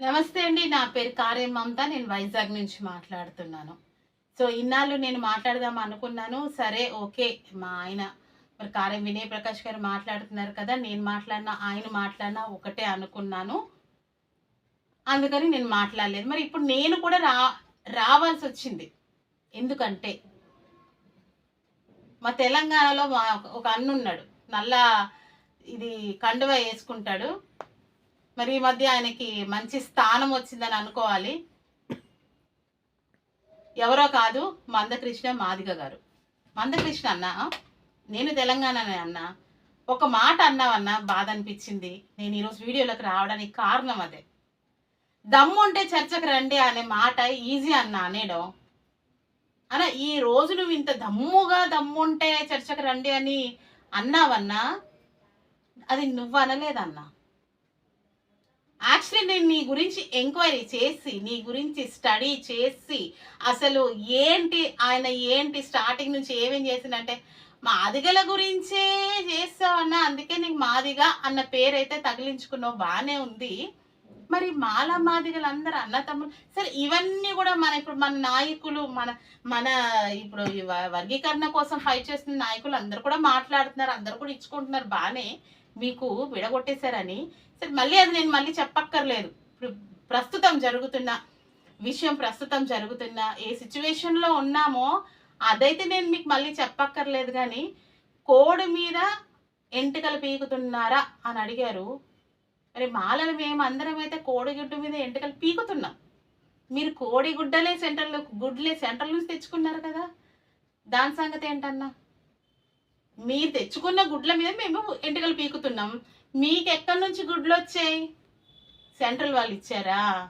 నమస్తే అండి నా పేరు కార్యం మమత నేను వైజాగ్ నుంచి మాట్లాడుతున్నాను. సో ఇన్నాళ్ళు నేను మాట్లాడదాం అనుకున్నాను. సరే ఓకే మా ఆయన మరి కార్యం వినయ్ ప్రకాష్ గారు మాట్లాడుతున్నారు కదా నేను మాట్లాడినా ఆయన మాట్లాడినా ఒకటే అనుకున్నాను. అందుకని నేను మాట్లాడలేదు. మరి ఇప్పుడు నేను కూడా రా రావాల్సి వచ్చింది. ఎందుకంటే మా తెలంగాణలో మా ఒక అన్న ఉన్నాడు నల్ల ఇది కండువ వేసుకుంటాడు. మరి ఈ మధ్య ఆయనకి మంచి స్థానం వచ్చిందని అనుకోవాలి. ఎవరో కాదు మందకృష్ణ మాదిగ గారు. మందకృష్ణ అన్న నేను తెలంగాణనే అన్న ఒక మాట అన్నావన్న బాధ అనిపించింది నేను ఈరోజు వీడియోలోకి రావడానికి కారణం అదే. దమ్ము ఉంటే చర్చకు రండి అనే మాట ఈజీ అన్న అనేయడం అన్న ఈ రోజు నువ్వు ఇంత దమ్ముగా దమ్ముంటే చర్చకు రండి అని అన్నావన్నా అది నువ్వు అనలేదన్నా. యాక్చువల్లీ నేను నీ గురించి ఎంక్వైరీ చేసి నీ గురించి స్టడీ చేసి అసలు ఏంటి ఆయన ఏంటి స్టార్టింగ్ నుంచి ఏమేం చేసిందంటే మాదిగల గురించే చేస్తావన్నా అందుకే నీకు మాదిగ అన్న పేరైతే తగిలించుకున్నావు బాగానే ఉంది. మరి మాల మాదిగలు అందరు అన్న తమ్ముడు సరే ఇవన్నీ కూడా మన ఇప్పుడు మన నాయకులు మన మన ఇప్పుడు ఈ వర్గీకరణ కోసం ఫైట్ చేస్తున్న నాయకులు అందరు కూడా మాట్లాడుతున్నారు అందరు కూడా ఇచ్చుకుంటున్నారు బాగానే మీకు విడగొట్టేశారని. సరే మళ్ళీ అది నేను మళ్ళీ చెప్పక్కర్లేదు. ప్రస్తుతం జరుగుతున్న విషయం ప్రస్తుతం జరుగుతున్న ఏ సిచ్యువేషన్లో ఉన్నామో అదైతే నేను మీకు మళ్ళీ చెప్పక్కర్లేదు కానీ కోడి మీద ఎంటుకలు పీకుతున్నారా అని అడిగారు. మరి మాలలు మేము అందరం అయితే కోడిగుడ్డు మీద ఎంటుకలు పీకుతున్నాం. మీరు కోడి గుడ్డలే సెంటర్లో గుడ్లే సెంటర్ నుంచి తెచ్చుకున్నారు కదా. దాని సంగతి ఏంటన్నా? మీరు తెచ్చుకున్న గుడ్ల మీద మేము ఎంటకలు పీకుతున్నాం. మీకు ఎక్కడి నుంచి గుడ్లు వచ్చాయి? సెంట్రల్ వాళ్ళు ఇచ్చారా?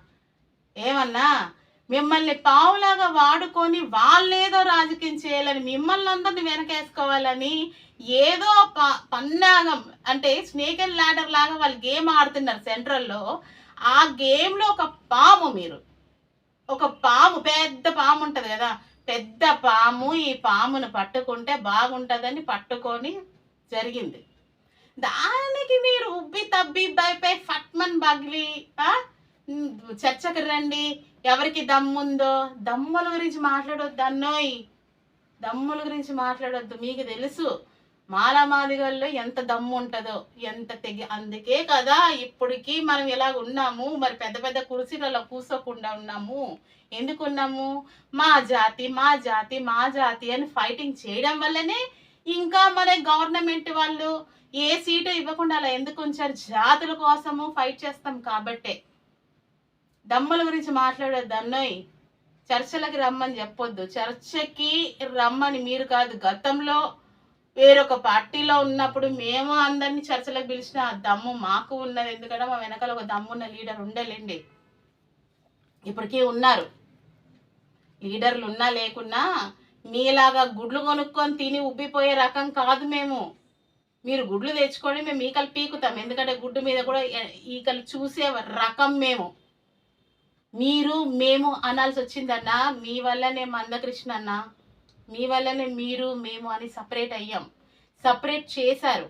ఏమన్నా? మిమ్మల్ని పావులాగా వాడుకొని వాళ్ళేదో రాజకీయం చేయాలని మిమ్మల్ని అందరిని వెనకేసుకోవాలని ఏదో ప పన్నాగం అంటే స్నేక్ అండ్ ల్యాడర్ లాగా వాళ్ళు గేమ్ ఆడుతున్నారు సెంట్రల్లో. ఆ గేమ్లో ఒక పాము మీరు. ఒక పాము పెద్ద పాము ఉంటుంది కదా. పెద్ద పాము ఈ పామును పట్టుకుంటే బాగుంటుందని పట్టుకొని జరిగింది. దానికి మీరు ఉబ్బి తబ్బి భయపై ఫట్మన్ బగిలి చర్చకు రండి. ఎవరికి దమ్ముందో? దమ్ముల గురించి మాట్లాడొద్దు అన్నోయ్. దమ్ముల గురించి మాట్లాడొద్దు మీకు తెలుసు. మాలామాదిగల్లో ఎంత దమ్ము ఉంటుందో ఎంత తెగి అందుకే కదా ఇప్పటికి మనం ఇలా ఉన్నాము. మరి పెద్ద పెద్ద కుర్చీలలో కూర్చోకుండా ఉన్నాము. ఎందుకున్నాము మా జాతి మా జాతి మా జాతి అని ఫైటింగ్ చేయడం వల్లనే ఇంకా మన గవర్నమెంట్ వాళ్ళు ఏ సీటు ఇవ్వకుండా అలా ఎందుకు ఉంచారు? జాతుల కోసము ఫైట్ చేస్తాం కాబట్టే. దమ్ముల గురించి మాట్లాడే అన్నోయ్. చర్చలకి రమ్మని చెప్పొద్దు. చర్చకి రమ్మని మీరు కాదు గతంలో వేరొక పార్టీలో ఉన్నప్పుడు మేము అందరినీ చర్చలకు పిలిచిన దమ్ము మాకు ఉన్నది. ఎందుకంటే మా వెనకాల ఒక దమ్మున్న లీడర్ ఉండలేండి. ఇప్పటికీ ఉన్నారు. లీడర్లు ఉన్నా లేకున్నా మీలాగా గుడ్లు కొనుక్కొని తిని ఉబ్బిపోయే రకం కాదు మేము. మీరు గుడ్లు తెచ్చుకొని మేము ఈకలు పీకుతాం. ఎందుకంటే గుడ్డు మీద కూడా ఈకలు చూసే రకం మేము. మీరు మేము అనాల్సి వచ్చిందన్నా మీ వల్లనే మందకృష్ణ అన్నా మీ వల్లనే మీరు మేము అని సపరేట్ అయ్యాం. సపరేట్ చేశారు.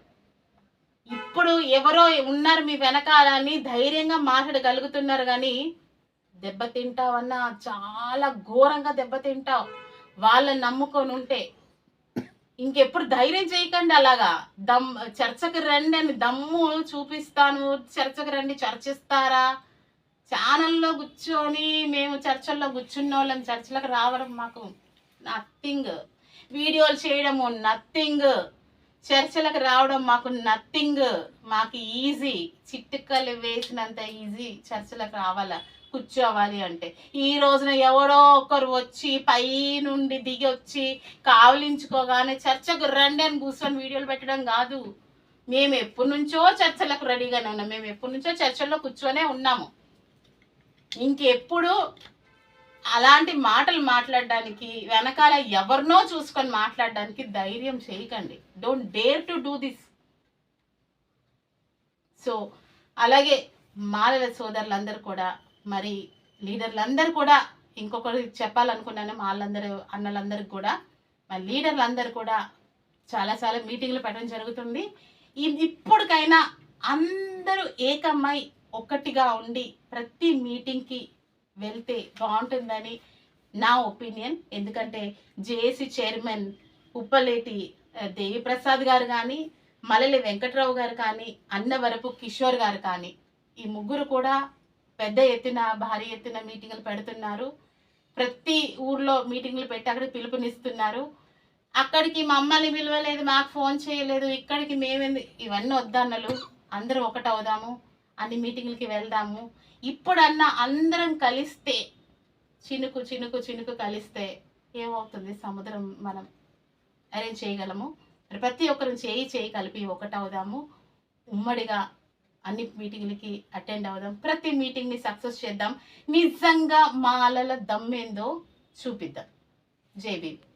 ఇప్పుడు ఎవరో ఉన్నారు మీ వెనకాలని ధైర్యంగా మాట్లాడగలుగుతున్నారు కానీ దెబ్బతింటావన్నా చాలా ఘోరంగా దెబ్బతింటావు వాళ్ళని నమ్ముకొని ఉంటే ఇంకెప్పుడు ధైర్యం చేయకండి అలాగా. దమ్ చర్చకు రండి అని దమ్ము చూపిస్తాను. చర్చకు రండి చర్చిస్తారా? ఛానల్లో కూర్చొని మేము చర్చల్లో కూర్చున్న వాళ్ళం చర్చలకు రావడం మాకు నథింగ్ వీడియోలు చేయడము నథింగ్ చర్చలకు రావడం మాకు నథింగ్ మాకు ఈజీ చిట్టుకలు వేసినంత ఈజీ చర్చలకు రావాలా? కూర్చోవాలి అంటే. ఈ రోజున ఎవరో ఒకరు వచ్చి పై నుండి దిగి వచ్చి కావలించుకోగానే చర్చకు రండి అని కూర్చొని వీడియోలు పెట్టడం కాదు. మేము ఎప్పటి నుంచో చర్చలకు రెడీగానే ఉన్నాం. మేము ఎప్పటి నుంచో చర్చల్లో కూర్చొనే ఉన్నాము. ఇంకెప్పుడు అలాంటి మాటలు మాట్లాడడానికి వెనకాల ఎవరినో చూసుకొని మాట్లాడడానికి ధైర్యం చేయకండి. Don't dare to do this so అలాగే మాలల సోదరులందరూ కూడా మరి లీడర్లందరూ కూడా ఇంకొకరు చెప్పాలనుకున్నాను వాళ్ళందరూ అన్నలందరికీ కూడా మరి లీడర్లందరూ కూడా చాలా చాలా మీటింగ్లు పెట్టడం జరుగుతుంది. ఇప్పటికైనా అందరూ ఏకమై ఒక్కటిగా ఉండి ప్రతి మీటింగ్కి వెళ్తే బాగుంటుందని నా ఒపీనియన్. ఎందుకంటే జేఏసీ చైర్మన్ ఉప్పలేటి దేవిప్రసాద్ గారు కానీ మలలి వెంకట్రావు గారు కానీ అన్నవరపు కిషోర్ గారు కానీ ఈ ముగ్గురు కూడా పెద్ద ఎత్తున భారీ ఎత్తున మీటింగులు పెడుతున్నారు. ప్రతి ఊర్లో మీటింగులు పెట్టి అక్కడ పిలుపునిస్తున్నారు. అక్కడికి మమ్మల్ని పిలవలేదు మాకు ఫోన్ చేయలేదు ఇక్కడికి మేమేంది ఇవన్నీ వద్దన్నలు. అందరూ ఒకటవుదాము. అన్ని మీటింగ్లకి వెళ్దాము. ఇప్పుడన్నా అందరం కలిస్తే చినుకు చినుకు చినుకు కలిస్తే ఏమవుతుంది? సముద్రం మనం అరేంజ్ చేయగలము. మరి ప్రతి ఒక్కరు చేయి చేయి కలిపి ఒకటవుదాము ఉమ్మడిగా అన్ని మీటింగ్లకి అటెండ్ అవుదాం. ప్రతి మీటింగ్ని సక్సెస్ చేద్దాం. నిజంగా మాలల దమ్మేందో చూపిద్దాం. జై భీమ్.